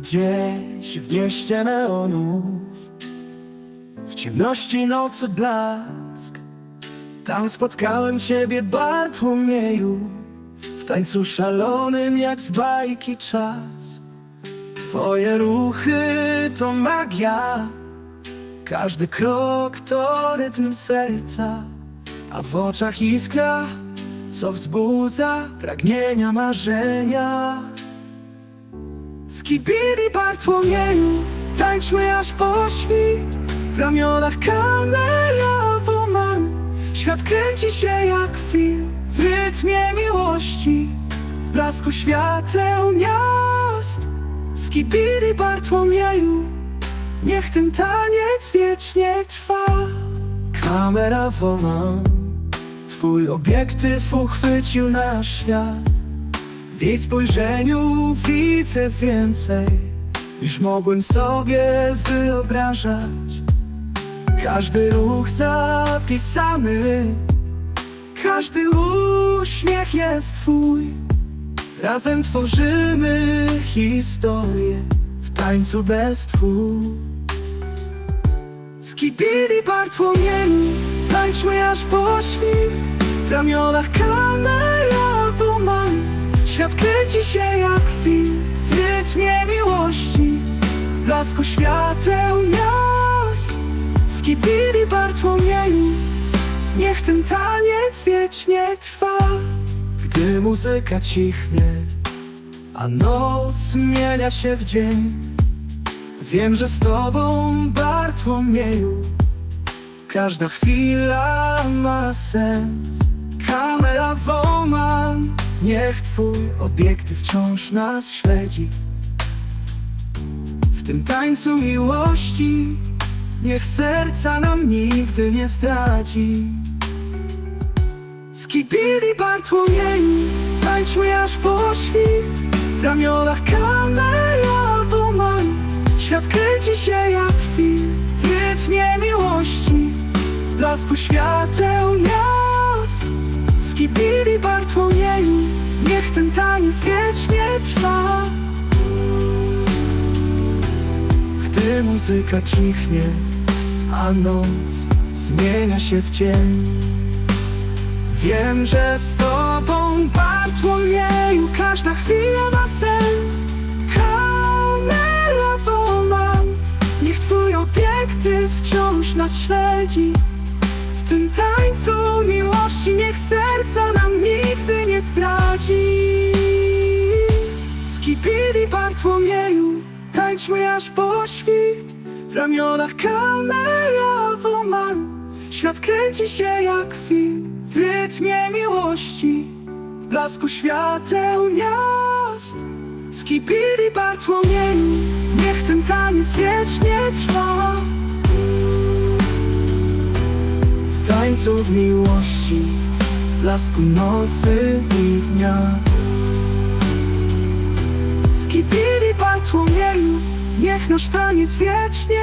Gdzieś w mieście neonów W ciemności nocy blask. Tam spotkałem Ciebie Bartłomieju W tańcu szalonym jak z bajki czas. Twoje ruchy to magia Każdy krok to rytm serca. A w oczach iskra Co wzbudza pragnienia marzenia Skibidi Bartłomieju Tańczmy aż po świt. W ramionach kamera mam. Świat kręci się jak film W rytmie miłości. W blasku świateł miast. Skibidi Bartłomieju Niech ten taniec wiecznie trwa. Kamera woman Twój obiektyw uchwycił nasz świat w jej spojrzeniu widzę więcej Niż mogłem sobie wyobrażać. Każdy ruch zapisany Każdy uśmiech jest twój. Razem tworzymy historię W tańcu bez tchu. Skibidi Bartłomieju Tańczmy aż po świt. W ramionach Świat kręci się jak film W rytmie miłości blasku świateł miast. Skibidi Bartłomieju Niech ten taniec wiecznie trwa. Gdy muzyka cichnie A noc zmienia się w dzień. Wiem, że z tobą Bartłomieju Każda chwila ma sens. Kamera woman Niech twój obiektyw wciąż nas śledzi. W tym tańcu miłości Niech serca nam nigdy nie zdradzi. Skibidi Bartłomieju Tańczmy aż po świt. W ramionach kamera woman Świat kręci się jak film W rytmie miłości. Blasku świateł miast Skibidi Bartłomieju ten taniec wiecznie trwa. Gdy muzyka cichnie A noc zmienia się w dzień. Wiem, że z tobą Bartłomieju Każda chwila ma sens. Kamera woman Niech twój obiektyw wciąż nas śledzi tym tańcu miłości Niech serca nam nigdy nie zdradzi Skibidi Bartłomieju Tańczmy aż po świt. W ramionach kamera woman Świat kręci się jak film. W rytmie miłości W blasku świateł miast. Skibidi Bartłomieju Niech ten taniec wiecznie trwa W tańcu w miłości blasku nocy i dnia. Skibidi Bartłomieju Niech nasz taniec wiecznie